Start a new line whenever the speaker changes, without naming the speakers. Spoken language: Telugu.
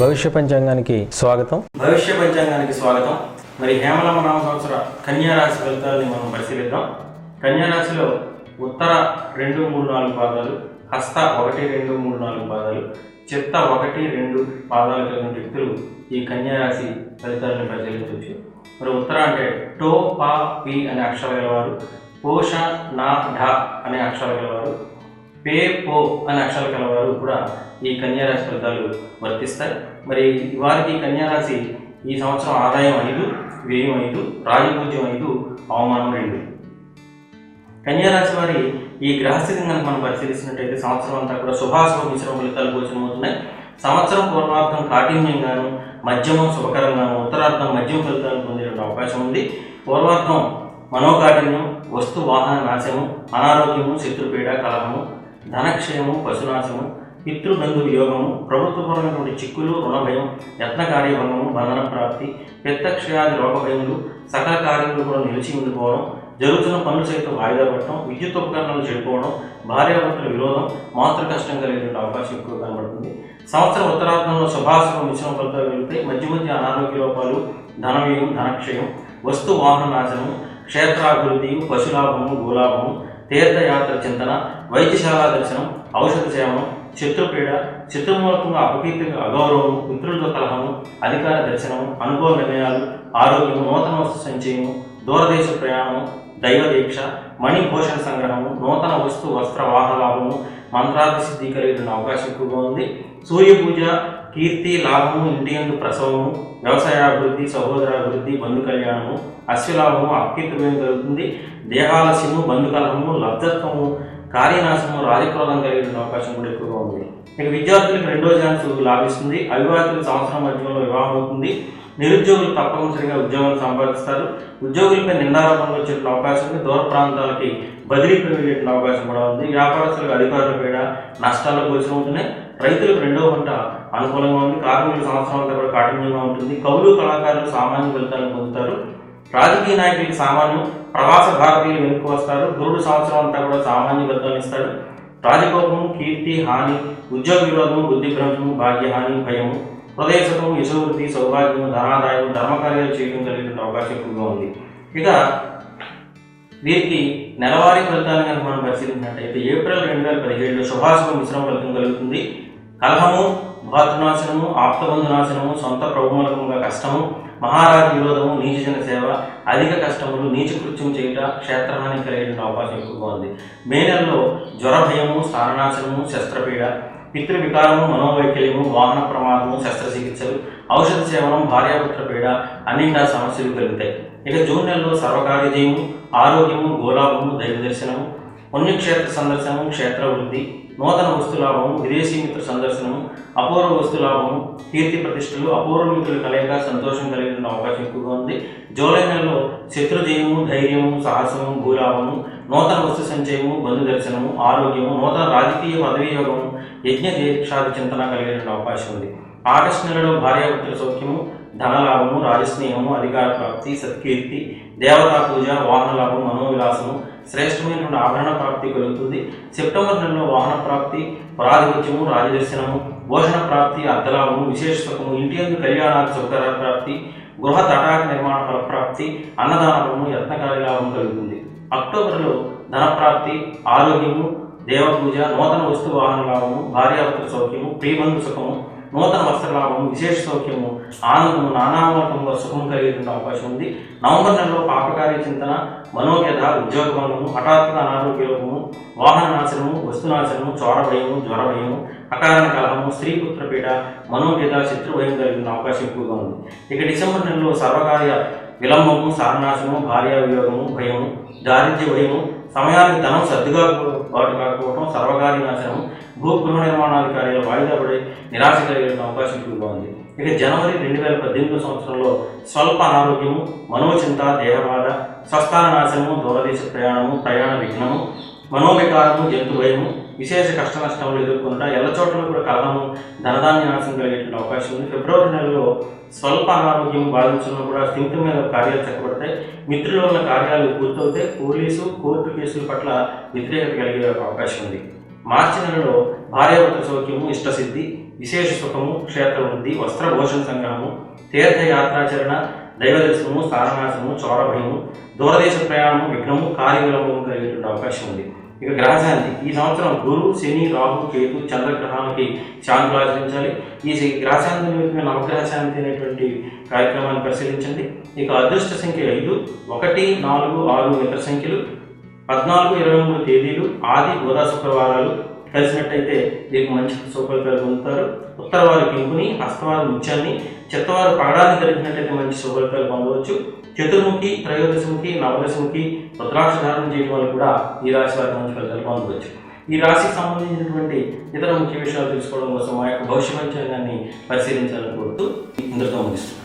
భవిష్య పంచాంగానికి స్వాగతం.
భవిష్య పంచాంగానికి స్వాగతం. మరి హేమలమ్మ నామ సంవత్సర కన్యా రాశి ఫలితాలని మనం పరిశీలిద్దాం. కన్యా రాశిలో ఉత్తర రెండు మూడు నాలుగు పాదాలు హస్త ఒకటి రెండు మూడు నాలుగు పాదాలు చిత్త ఒకటి రెండు పాదాలు కలిగిన వ్యక్తులు ఈ కన్యా రాశి ఫలితాలను పరిశీలించవచ్చు. మరి ఉత్తర అంటే టో పా పి అనే అక్షరాలు గలవారు పోష నా ఢ అనే అక్షరాలు గలవారు పే పో అనే అక్షరాలు కలవారు కూడా ఈ కన్యారాశి ఫలితాలు వర్తిస్తాయి. మరి వారికి కన్యారాశి ఈ సంవత్సరం ఆదాయం ఐదు వ్యయం ఐదు రాజపూజ్యం ఐదు అవమానం రెండు. కన్యారాశి వారి ఈ గ్రహస్థితిని కనుక మనం పరిశీలిస్తున్నట్టయితే సంవత్సరం అంతా కూడా శుభాశుభ మిశ్రమ ఫలితాలు గోచరమవుతున్నాయి సంవత్సరం పూర్వార్థం కాఠిన్యంగాను మధ్యమం శుభకరంగాను ఉత్తరార్థం మధ్యమ ఫలితాలు పొందే అవకాశం ఉంది. పూర్వార్థం మనోకాఠిన్యం వస్తు వాహన నాశము అనారోగ్యము శత్రుపీడ కలహము ధనక్షయము పశునాశము పితృబంధు వియోగము ప్రభుత్వపరమైనటువంటి చిక్కులు రుణభయం యత్న కార్యభంగము బంధన ప్రాప్తి పెత్తక్షయాది రోగభయములు సకల కార్యములు కూడా నిలిచి ఉండిపోవడం జరుగుతున్న పనులు సైతం వాయిదా పడటం విద్యుత్ ఉపకరణాలు చెడిపోవడం భార్యాభర్తల విరోధం మాతృ కష్టం కలిగేటువంటి అవకాశం ఎక్కువ కనబడుతుంది. సంవత్సరం ఉత్తరార్థంలో శుభాశుభ మిశ్రమ ఫలితాలు వెళితే మధ్య మధ్య అనారోగ్య లోపాలు ధనవ్యయం ధనక్షయం వస్తు వాహన నాశనం క్షేత్రాభివృద్ధి పశులాభము గోలాభము తీర్థయాత్ర చింతన వైద్యశాల దర్శనం ఔషధ సేవనం శత్రుపీడ చిత్రమూలకంగా అపకీర్తిగా అగౌరవము మిత్రులతో కలహము అధికార దర్శనము అనుభవ నిర్ణయాలు ఆరోగ్యము నూతన వస్తు సంచయము దూరదేశ ప్రయాణము దైవ దీక్ష మణిభూషణ సంగ్రహము నూతన వస్తు వస్త్ర వాహన లాభము మంత్రార్థ సిద్ధి కలిగిన అవకాశం ఎక్కువగా ఉంది. సూర్య పూజ కీర్తి లాభము ఇంటి ప్రసవము వ్యవసాయాభివృద్ధి సహోదరాభివృద్ధి బంధు కళ్యాణము అశ్వలాభము అకీర్తమైన కలుగుతుంది. దేహాలస్యము బంధు కలహము లబ్ధత్వము కార్యనాశనం రాజక్రోధం కలిగిన అవకాశం కూడా ఎక్కువగా ఉంది. ఇక విద్యార్థులకు రెండో ఛాన్స్ లాభిస్తుంది. అవివాహితులకు సంవత్సరం మధ్యలో వివాహం అవుతుంది. నిరుద్యోగులు తప్పనిసరిగా ఉద్యోగాలు సంపాదిస్తారు. ఉద్యోగులపై నిందారోపణలు వచ్చే అవకాశం ఉంది. దూర ప్రాంతాలకి బదిలీ వెళ్ళే అవకాశం కూడా ఉంది. వ్యాపారస్తులకు అధికారుల పీడ నష్టాలు గోచరం ఉంటున్నాయి రైతులకు రెండో పంట అనుకూలంగా ఉంది. కార్మికుల సంవత్సరం అంతా కూడా కాఠిన్యంగా ఉంటుంది. కవులు కళాకారులు సామాన్య ఫలితాలను పొందుతారు. రాజకీయ నాయకులకి సామాన్యం ప్రవాస భారతీయులు వెనుక వస్తారు? గురుడు సంవత్సరం అంతా కూడా సామాన్య ఫలితాలు రాజకోపము కీర్తి హాని ఉద్యోగ విరోధము బుద్ధి భ్రంశము భాగ్యహాని భయము హృదయసుఖము యశోవృద్ధి సౌభాగ్యము ధనాదాయం ధర్మకార్యాలు చేయడం కలిగిన అవకాశం ఎక్కువగా ఉంది. ఇక వీరికి నెలవారీ ఫలితాలను కనుక మనం పరిశీలించినట్టయితే ఏప్రిల్ రెండు వేల పదిహేడులో శుభాశుభ మిశ్రమ ఫలితం కలుగుతుంది. కలహము భాతృనాశనము ఆప్తబంధునాశనము సొంత ప్రభుమూలకంగా కష్టము మహారాజు విరోధము నీచజన సేవ అధిక కష్టములు నీచ కృత్యం చేయుట క్షేత్రహాని కలిగిన అవకాశం ఎక్కువగా ఉంది. మే నెలలో జ్వర భయము స్థాననాశనము శస్త్రపీడ పితృవికారము మనోవైకల్యము వాహన ప్రమాదము శస్త్రచికిత్సలు ఔషధ సేవనం భార్యాపుత్ర పీడ అన్నింటా సమస్యలు కలుగుతాయి. ఇక జూన్ నెలలో సర్వకార్యజయము ఆరోగ్యము గోలాభము దైవ దర్శనము పుణ్యక్షేత్ర సందర్శనము క్షేత్ర వృద్ధి నూతన వస్తులాభము విదేశీ మిత్ర సందర్శనము అపూర్వ వస్తులాభము కీర్తి ప్రతిష్టలు అపూర్వ మిత్రుల కలయిక సంతోషం కలిగిన అవకాశం ఎక్కువగా ఉంది. జూలై నెలలో శత్రుజయము ధైర్యము సాహసము భూలాభము నూతన వస్తు సంచయము బంధు దర్శనము ఆరోగ్యము నూతన రాజకీయ పదవీ యోగము యజ్ఞ దీక్షాది చింతన కలిగిన అవకాశం ఉంది. ఆగస్టు నెలలో భార్యాభర్తల సౌఖ్యము ధనలాభము రాజస్నేహము అధికార ప్రాప్తి సత్కీర్తి దేవతా పూజ వాహన లాభం మనోవిలాసము శ్రేష్టమైనటువంటి ఆభరణ ప్రాప్తి కలుగుతుంది. సెప్టెంబర్ నెలలో వాహన ప్రాప్తి పరాధిపత్యము రాజదర్శనము భోషణ ప్రాప్తి అర్ధలాభము విశేష సుఖము ఇంటి అందు కళ్యాణాది సౌకర్య ప్రాప్తి గృహ తటాక నిర్మాణ ఫల ప్రాప్తి అన్నదానము యత్నకారి లాభం కలుగుతుంది. అక్టోబర్లో ధనప్రాప్తి ఆరోగ్యము దేవపూజ నూతన వస్తు వాహన లాభము భార్యాపుత్ర సౌఖ్యము ప్రియబంధు సుఖము నూతన వస్త్రలాభము విశేష సౌఖ్యము ఆనందము నానామకంలో సుఖం కలిగేటువంటి అవకాశం ఉంది. నవంబర్ నెలలో పాపకార్య చింతన మనోవ్యధ ఉద్యోగ భంగము హఠాత్తుగా అనారోగ్య లోపము వాహన నాశనము వస్తునాశనము చోర భయము జ్వర భయము అకారణ కలహము స్త్రీపుత్ర పీడ మనోవ్యధ శత్రుభయం కలిగిన అవకాశం ఎక్కువగా ఉంది. ఇక డిసెంబర్ నెలలో సర్వకార్య విలంబము సారనాశము భార్యా వియోగము భయము దారిద్ర్య భయము సమయానికి ధనం సర్దుగా బాటు కాకపోవడం సర్వకార్య నాశనం భూ గృహ వాయిదా పడే నిరాశ కలిగే అవకాశం ఎక్కువగా ఉంది. ఇక జనవరి రెండు వేల పద్దెనిమిదో సంవత్సరంలో స్వల్ప అనారోగ్యము మనోచింత దేహబాధ స్వస్థాన నాశనము దూరదేశ ప్రయాణము ప్రయాణ విఘ్నము మనోవికారము జంతు భయము విశేష కష్ట నష్టములు ఎదుర్కొంట ఎల్ల చోట్ల కూడా కలహము ధనధాన్య నాశనం కలిగేటువంటి అవకాశం ఉంది. ఫిబ్రవరి నెలలో స్వల్ప అనారోగ్యం బాధించడం కూడా స్థిమితం మీద కార్యాలు చక్కబడతాయి. మిత్రుల వల్ల కార్యాలు పూర్తవుతాయి. పోలీసు కోర్టు కేసుల పట్ల వ్యతిరేకత కలిగే అవకాశం ఉంది. మార్చి నెలలో భార్యాభర్త సౌఖ్యము ఇష్టసిద్ధి విశేష సుఖము క్షేత్ర వృద్ధి వస్త్ర భోషణ సంగ్రహము తీర్థయాత్రాచరణ దైవదర్శనము స్థాననాశనము చోరభయము దూరదేశ ప్రయాణము విఘ్నము కార్యవిలంబము కలిగేటువంటి అవకాశం ఉంది. ఇక గ్రహశాంతి. ఈ సంవత్సరం గురు శని రాహు కేతు చంద్రగ్రహానికి శాంతులు ఆచరించాలి. ఈ గ్రహశాంతి నిమిత్తమైన నవగ్రహ శాంతి అనేటువంటి కార్యక్రమాన్ని పరిశీలించండి. ఇక అదృష్ట సంఖ్య ఐదు ఒకటి నాలుగు ఆరు ఇతర సంఖ్యలు పద్నాలుగు ఇరవై మూడు తేదీలు ఆది బుధ శుక్రవారాలు. కలిసినట్టయితే మీకు మంచి శుభఫలితాలు పొందుతారు. ఉత్తరవారు కింపుని హస్తవారు ముత్యాన్ని చిత్తవారు పగడాన్ని ధరించినట్టయితే మంచి శుభఫలితాలు పొందవచ్చు. చతుర్ముఖి త్రయోదశముఖి నవదశముఖి రుద్రాక్ష ధారణ చేయడం వల్ల కూడా ఈ రాశి వారి మంచి ఫలితాలు పొందవచ్చు. ఈ రాశికి సంబంధించినటువంటి ఇతర ముఖ్య విషయాలు తెలుసుకోవడం కోసం మా యొక్క భవిష్య పంచాంగాన్ని పరిశీలించాలని కోరుతూ ఇందులో ముగిస్తుంది